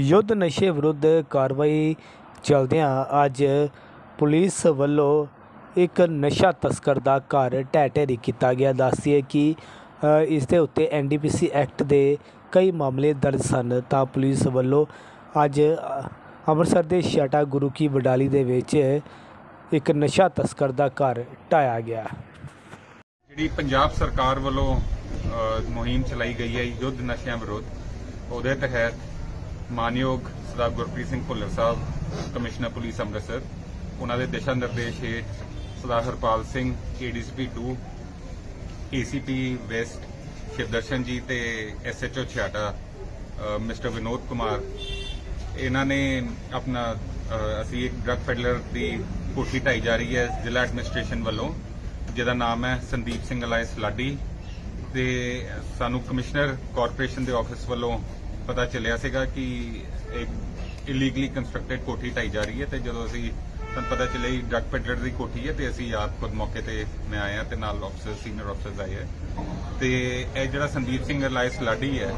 ਯੁੱਧ ਨਸ਼ੇ ਵਿਰੁੱਧ ਕਾਰਵਾਈ ਚਲਦਿਆਂ ਅੱਜ ਪੁਲਿਸ ਵੱਲੋਂ ਇੱਕ ਨਸ਼ਾ ਤਸਕਰ ਦਾ ਘਰ ਢਹਿ ਢੇਰੀ ਕੀਤਾ ਗਿਆ। ਦੱਸੀਏ ਕਿ ਇਸ ਦੇ ਉੱਤੇ ਐਨਡੀਪੀਸੀ ਐਕਟ ਦੇ ਕਈ ਮਾਮਲੇ ਦਰਜ ਸਨ। ਤਾਂ ਪੁਲਿਸ ਵੱਲੋਂ ਅੱਜ ਅੰਮ੍ਰਿਤਸਰ ਦੇ ਛਾਟਾ ਗੁਰੂ ਕੀ ਵਡਾਲੀ ਦੇ ਵਿੱਚ ਇੱਕ ਨਸ਼ਾ ਤਸਕਰ ਦਾ ਘਰ ਢਾਇਆ ਗਿਆ। ਜਿਹੜੀ ਪੰਜਾਬ ਸਰਕਾਰ ਵੱਲੋਂ ਮੁਹਿੰਮ ਚਲਾਈ ਗਈ ਹੈ ਯੁੱਧ ਨਸ਼ਿਆਂ ਵਿਰੁੱਧ, ਉਹਦੇ ਤਹਿਤ ਮਾਨਯੋਗ ਸਰਦਾਰ ਗੁਰਪ੍ਰੀਤ ਸਿੰਘ ਭੁੱਲਰ ਸਾਹਿਬ ਕਮਿਸ਼ਨਰ ਪੁਲਿਸ ਅੰਮ੍ਰਿਤਸਰ ਉਹਨਾਂ ਦੇ ਦਿਸ਼ਾ ਨਿਰਦੇਸ਼ ਹੇਠ Sardar Harpal Singh ADCP 2 ACP west Shivdarshan ji ਤੇ ਐਸਐਚਓ ਛਿਆਟਾ ਅ, ਮਿਸਟਰ ਵਿਨੋਦ ਕੁਮਾਰ ਇਹਨਾਂ ਨੇ ਆਪਣਾ ਅਸੀਂ ਇੱਕ ਡਰੱਗ ਫੈਡਲਰ ਦੀ ਕੋਠੀ ਢਾਈ ਜਾ ਰਹੀ ਹੈ ਜ਼ਿਲ੍ਹਾ ਐਡਮਿਨਿਸਟ੍ਰੇਸ਼ਨ ਵੱਲੋਂ ਜਿਹਦਾ ਨਾਮ ਹੈ ਸੰਦੀਪ ਸਿੰਘ ਅਲਾਇਸ ਲਾਡੀ ਤੇ ਸਾਨੂੰ ਕਮਿਸ਼ਨਰ ਕਾਰਪੋਰੇਸ਼ਨ ਦੇ ਆਫਿਸ ਵੱਲੋਂ ਪਤਾ ਚੱਲਿਆ ਸੀਗਾ ਕਿ ਇੱਕ ਇਲੀਗਲੀ ਕੰਸਟਰਕਟਡ ਕੋਠੀ ਢਾਈ ਜਾ ਰਹੀ ਹੈ ਤੇ ਜਦੋਂ ਅਸੀਂ, ਸਾਨੂੰ ਪਤਾ ਚੱਲਿਆ ਕਿ ਡਰੱਗ ਪੈਡਲਰ ਦੀ ਕੋਠੀ ਹੈ ਤੇ ਅਸੀਂ ਆਪ ਖੁਦ ਮੌਕੇ ਤੇ ਮੈਂ ਆਇਆ ਤੇ ਨਾਲ ਅਫਸਰ ਸੀਨੀਅਰ ਆਫਸਰਸ ਆਏ ਹੈ। ਤੇ ਇਹ ਜਿਹੜਾ ਸੰਦੀਪ ਸਿੰਘ ਅਲਾਇਸ ਲਾਡੀ ਹੈ,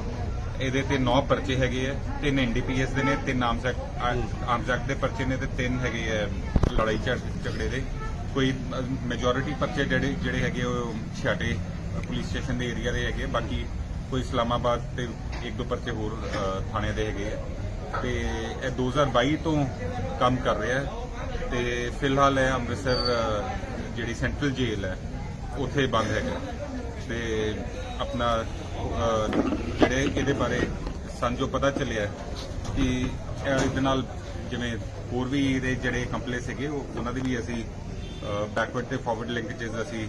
ਇਹਦੇ ਤੇ 9 ਪਰਚੇ ਹੈਗੇ ਆ ਤਿੰਨ ਐਨਡੀਪੀਐਸ ਦੇ ਨੇ, ਤਿੰਨ ਆਰਮਸ ਐਕਟ, ਆਰਮਸ ਦੇ ਪਰਚੇ ਨੇ ਤੇ ਤਿੰਨ ਹੈਗੇ ਆ ਲੜਾਈ ਝੜ- ਝਗੜੇ ਦੇ। ਕੋਈ ਮੈਜੋਰਿਟੀ ਪਰਚੇ ਜਿਹੜੇ ਜਿਹੜੇ ਹੈਗੇ ਉਹ ਛਾਟੇ ਪੁਲਿਸ ਸਟੇਸ਼ਨ ਦੇ ਏਰੀਆ ਦੇ ਹੈਗੇ, ਬਾਕੀ ਕੋਈ ਇਸਲਾਮਾਬਾਦ ਤੇ ਇੱਕ ਦੋ ਪਰਚੇ ਹੋਰ ਅ, ਥਾਣੇ ਦੇ ਹੈਗੇ ਆ। ਤੇ ਇਹ 2022 ਤੋਂ ਕੰਮ ਕਰ ਰਿਹਾ ਹੈ। ਤੇ ਫਿਲਹਾਲ ਇਹ ਅੰਮ੍ਰਿਤਸਰ ਜਿਹੜੀ ਸੈਂਟਰਲ ਜੇਲ੍ਹ ਹੈ ਉੱਥੇ ਬੰਦ ਹੈਗਾ। ਤੇ ਆਪਣਾ ਜਿਹੜੇ ਇਹਦੇ ਬਾਰੇ ਸਾਨੂੰ ਜੋ ਪਤਾ ਚੱਲਿਆ ਕਿ ਇਹਦੇ ਨਾਲ ਜਿਵੇਂ ਹੋਰ ਵੀ ਇਹਦੇ ਜਿਹੜੇ ਕੰਪਲੇ ਸੀਗੇ ਉਹ ਉਹਨਾਂ ਦੀ ਵੀ ਅਸੀਂ ਬੈਕਵਰਡ ਤੇ ਫਾਰਵਰਡ ਲਿੰਕੇजेस ਅਸੀਂ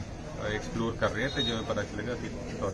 ਐਕਸਪਲੋਰ ਕਰ ਰਹੇ ਹਾਂ ਤੇ ਜਿਵੇਂ ਪਤਾ ਚੱਲੇਗਾ ਅਸੀਂ